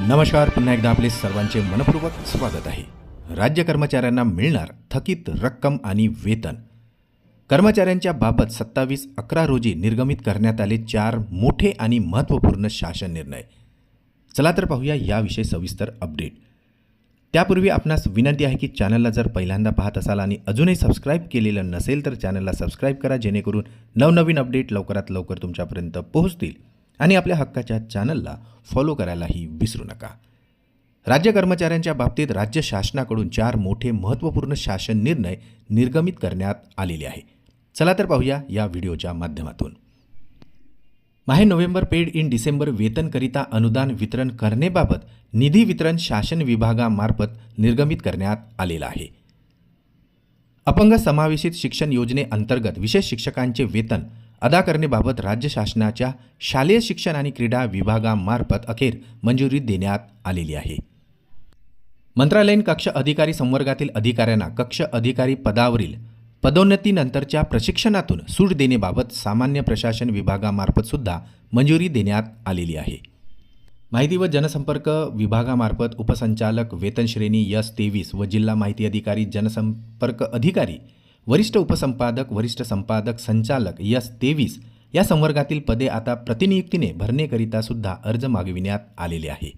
नमस्कार पुन्हा एकदा आपले सर्वांचे मनपूर्वक स्वागत आहे. राज्य कर्मचाऱ्यांना मिळणार थकीत रक्कम आणि वेतन. कर्मचाऱ्यांच्या बाबत सत्तावीस अकरा रोजी निर्गमित करण्यात आले चार मोठे आणि महत्त्वपूर्ण शासन निर्णय. चला तर पाहूया याविषयी सविस्तर अपडेट. त्यापूर्वी आपणास विनंती आहे की चॅनलला जर पहिल्यांदा पाहत असाल आणि अजूनही सबस्क्राईब केलेलं नसेल तर चॅनलला सबस्क्राईब करा जेणेकरून नवनवीन अपडेट लवकरात लवकर तुमच्यापर्यंत पोहोचतील. आणि आपल्या हक्काच्या चॅनलला फॉलो करायलाही विसरू नका. राज्य कर्मचाऱ्यांच्या बाबतीत राज्य शासनाकडून चार मोठे महत्त्वपूर्ण शासन निर्णय निर्गमित करण्यात आलेले आहे. चला तर पाहूया या व्हिडिओच्या माध्यमातून. माहे नोव्हेंबर पेड इन डिसेंबर वेतनकरिता अनुदान वितरण करणेबाबत निधी वितरण शासन विभागामार्फत निर्गमित करण्यात आलेलं आहे. अपंग समावेशित शिक्षण योजनेअंतर्गत विशेष शिक्षकांचे वेतन अदा करण्याबाबत राज्य शासनाच्या शालेय शिक्षण आणि क्रीडा विभागामार्फत अखेर मंजुरी देण्यात आलेली आहे. मंत्रालयीन कक्ष अधिकारी संवर्गातील अधिकाऱ्यांना कक्ष अधिकारी पदावरील पदोन्नतीनंतरच्या प्रशिक्षणातून सूट देण्याबाबत सामान्य प्रशासन विभागामार्फत सुद्धा मंजुरी देण्यात आलेली आहे. माहिती व जनसंपर्क विभागामार्फत उपसंचालक वेतनश्रेणी यस तेवीस व जिल्हा माहिती अधिकारी जनसंपर्क अधिकारी वरिष्ठ उपसंपादक वरिष्ठ संपादक संचालक यस तेवीस या संवर्गातील पदे आता प्रतिनियुक्तीने भरण्याकरिता सुद्धा अर्ज मागविण्यात आलेले आहे.